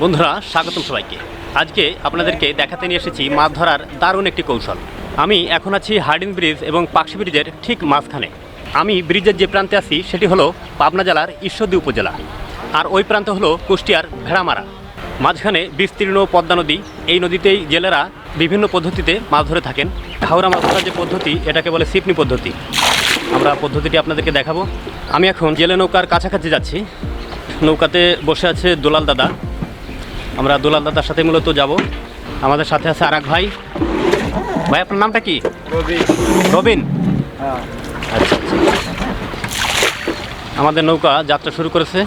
বন্ধুরা, স্বাগতম সবাইকে। আজকে আপনাদেরকে দেখাতে নিয়ে এসেছি মাছ ধরার দারুণ একটি কৌশল। আমি এখন আছি হার্ডিন ব্রিজ এবং পাকশি ব্রিজের ঠিক মাঝখানে। আমি ব্রিজের যে প্রান্তে আছি, সেটি হলো পাবনা জেলার ঈশ্বরদী উপজেলা। আর ওই প্রান্ত হলো কুষ্টিয়ার ভেড়ামারা। মাঝখানে বিস্তীর্ণ পদ্মা নদী। এই নদীতেই জেলেরা বিভিন্ন পদ্ধতিতে মাছ ধরে থাকেন। হাওড়া মাছ ধরার যে পদ্ধতি, এটাকে বলে সিপনি পদ্ধতি। আমরা পদ্ধতিটি আপনাদেরকে দেখাবো। আমি এখন জেলে নৌকার কাছাকাছি যাচ্ছি। নৌকাতে বসে আছে দোলাল দাদা। আমরা দুলাল দাদার সাথে মূলত যাব। আমাদের সাথে আছে আর এক ভাই। ভাই আপনার নামটা কি? রবিন? হ্যাঁ। আচ্ছা আচ্ছা। আমাদের নৌকা যাত্রা শুরু করেছে।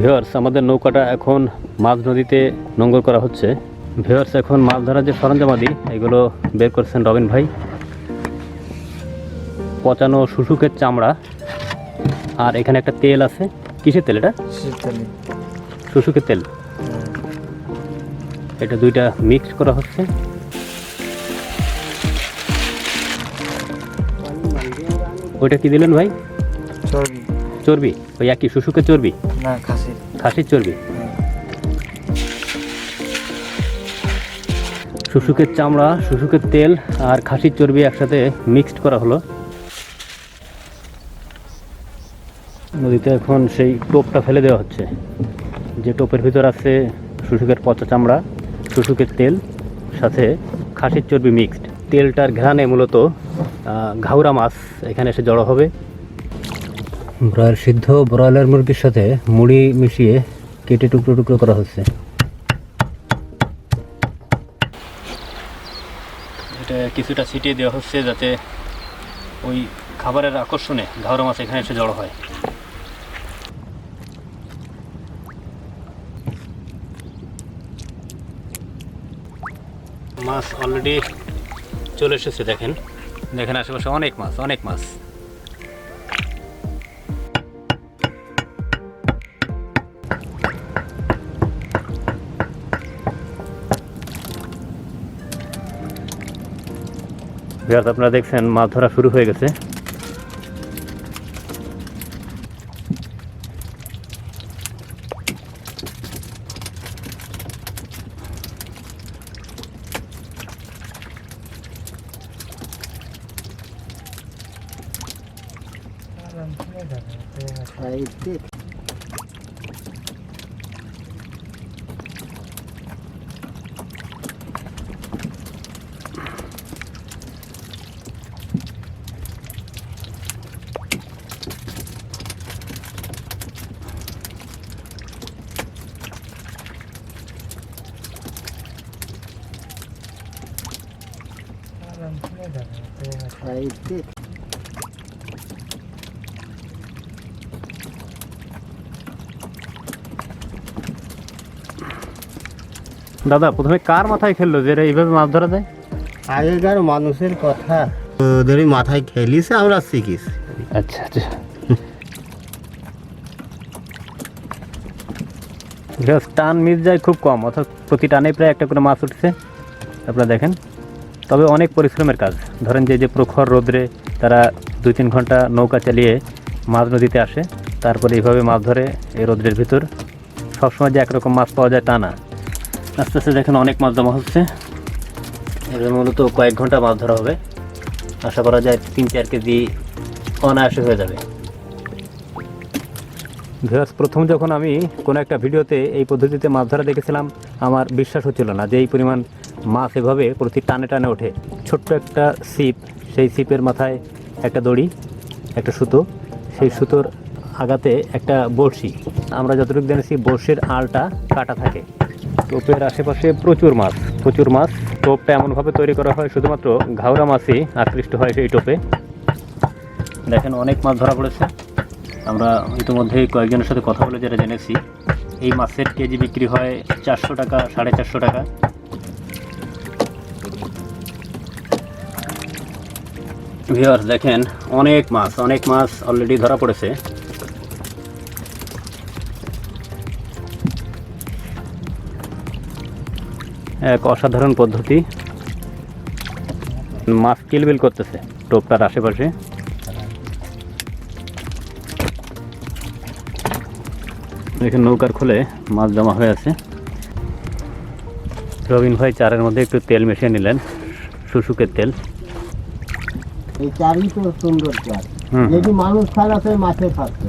ভিওয়ার্স আমাদের নৌকাটা এখন মাঝ নদীতে নোঙ্গর করা হচ্ছে। ভিওয়ার্স এখন মাছ ধরার যে সরঞ্জামাদি এগুলো বের করছেন রবিন ভাই। পচানো শুশুকের চামড়া আর এখানে একটা তেল আছে। কিসের তেল এটা? শুশুকের তেল। এটা দুইটা মিক্স করা হচ্ছে। ওইটা কি দিলেন ভাই? চর্বি। চর্বি? ওই একই শুশুকের চর্বি? না খাসির চর্বি? শুশুকের চামড়া শুশুকের তেল আর খাসির চর্বি একসাথে মিক্সড করা হলো। নদীতে এখন সেই টোপটা ফেলে দেওয়া হচ্ছে। যে টোপের ভিতর আছে শুশুকের পচা চামড়া শুশুকের তেল সাথে খাসির চর্বি মিক্সড। তেলটার ঘ্রাণে মূলত ঘাউরা মাছ এখানে এসে জড়ো হবে। ব্রয়ের সিদ্ধ ব্রয়লার মুরগির সাথে মুড়ি মিশিয়ে কেটে টুকরো টুকরো করা হচ্ছে। এটা কিছুটা ছিটিয়ে দেওয়া হচ্ছে যাতে ওই খাবারের আকর্ষণে ঘাওড়া মাছ এখানে এসে জড়ো হয়। মাছ অলরেডি চলে এসেছে, দেখেন। দেখেন আশেপাশে অনেক মাছ অনেক মাছ। বিহার আপনারা দেখছেন মাছ ধরা শুরু হয়ে গেছে। দাদা প্রথমে কার মাথায় খেললো যে এইভাবে মাছ ধরা যায়? আগেকার মানুষের কথা। ওদের মাথায় খেলিছে আমরা শিখিছি। আচ্ছা আচ্ছা। টান মিস যায় খুব কম অর্থাৎ প্রতি টানে প্রায় একটা করে মাছ উঠছে। আপনারা দেখেন। তবে অনেক পরিশ্রমের কাজ। ধরেন যে যে প্রখর রোদ্রে তারা দুই তিন ঘণ্টা নৌকা চালিয়ে মাছ নদীতে আসে, তারপরে এইভাবে মাছ ধরে এই রোদ্রের ভিতর। সবসময় যে একরকম মাছ পাওয়া যায় তা না। আস্তে আস্তে দেখেন অনেক মাছ জমা হচ্ছে। এবার মূলত কয়েক ঘণ্টা মাছ ধরা হবে। আশা করা যায় তিন চার কেজি অনায়াসে হয়ে যাবে। ভিউয়ার্স প্রথম যখন আমি কোনো একটা ভিডিওতে এই পদ্ধতিতে মাছ ধরা দেখেছিলাম আমার বিশ্বাস হচ্ছিল না যে এই পরিমাণ মাছ এভাবে প্রতি টানে টানে ওঠে। ছোট্ট একটা ছিপ সেই ছিপের মাথায় একটা দড়ি একটা সুতো সেই সুতোর আগাতে একটা বড়শি। আমরা যতটুকু জেনেছি বড়শির আলটা কাটা থাকে। টোপের আশেপাশে প্রচুর মাছ প্রচুর মাছ। টোপটা এমনভাবে তৈরি করা হয় শুধুমাত্র ঘাওড়া মাছই আকৃষ্ট হয় সেই টোপে। দেখেন অনেক মাছ ধরা পড়েছে। আমরা ইতিমধ্যেই কয়েকজনের সাথে কথা বলে যেটা জেনেছি। এই মাছের কেজি বিক্রি হয় চারশো টাকা, সাড়ে চারশো টাকা। ভিওয়ার্স দেখেন, অনেক মাছ অনেক মাছ অলরেডি ধরা পড়েছে। এক অসাধারণ পদ্ধতি। মাছ কিলবিল করতেছে, টোপটার আশেপাশে। এখানে নৌকার খুলে মাছ জমা হয়ে আছে। রবিন ভাই চারের মধ্যে একটু তেল মিশিয়ে নিলেন শুশুকের তেল। এই চারই তো সুন্দর চার। যদি মানুষ খারাপ হয় মাছে খাচ্ছে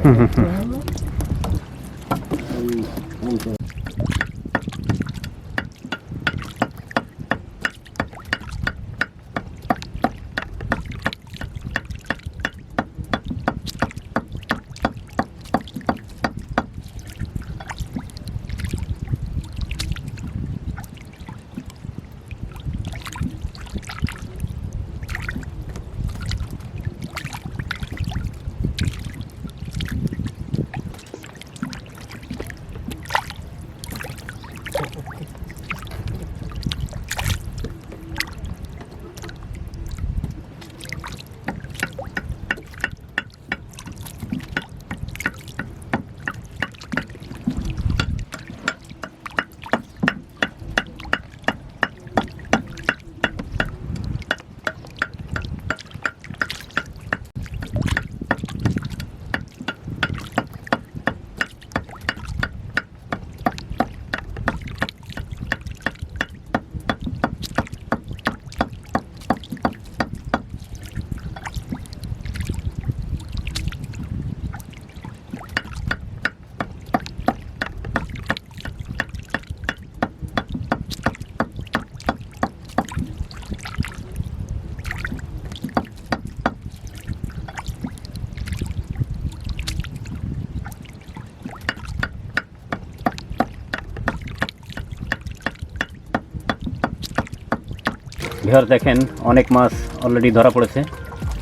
ভিওর দেখেন অনেক মাছ অলরেডি ধরা পড়েছে।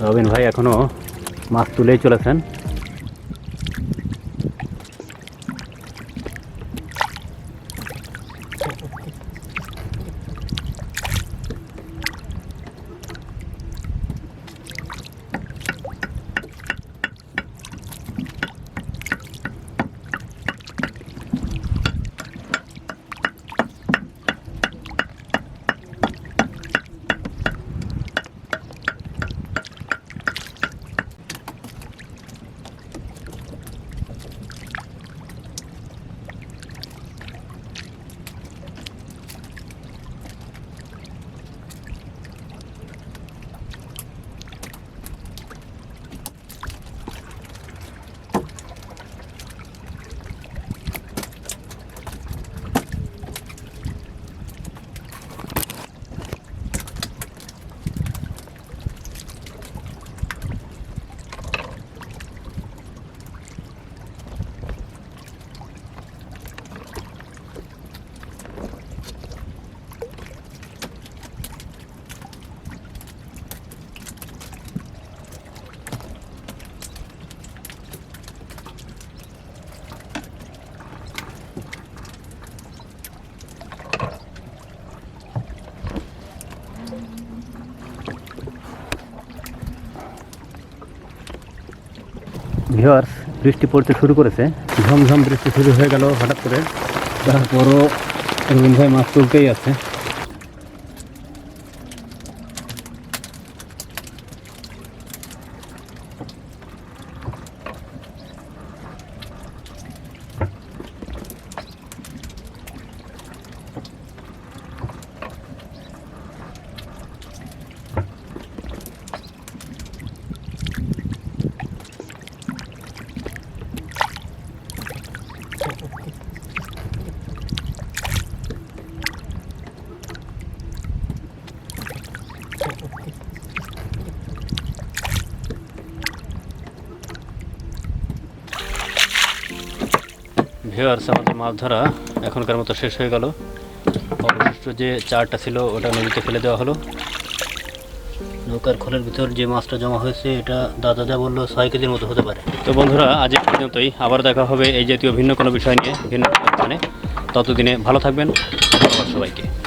রবিন ভাই এখনও মাছ তুলেই চলেছেন। ভিওয়ার্স বৃষ্টি পড়তে শুরু করেছে। ঝমঝম বৃষ্টি শুরু হয়ে গেল হঠাৎ করে। তারপরও রবীন্দ্র ভাই মাছ তুলতেই আছে। ভিউয়ার্স, আমাদের মাছ ধরা এখনকার মতো শেষ হয়ে গেল। অবশিষ্ট যে চারটা ছিল, ওটা নদীতে ফেলে দেওয়া হলো। নৌকার খোলের ভিতর যে মাছটা জমা হয়েছে, এটা দাদা যা বলল, ছয় কেজির মতো হতে পারে। তো বন্ধুরা, আজ পর্যন্তই। আবার দেখা হবে এই জাতীয় ভিন্ন কোনো বিষয় নিয়ে, ভিন্ন স্থানে। ততদিনে ভালো থাকবেন। সবাইকে।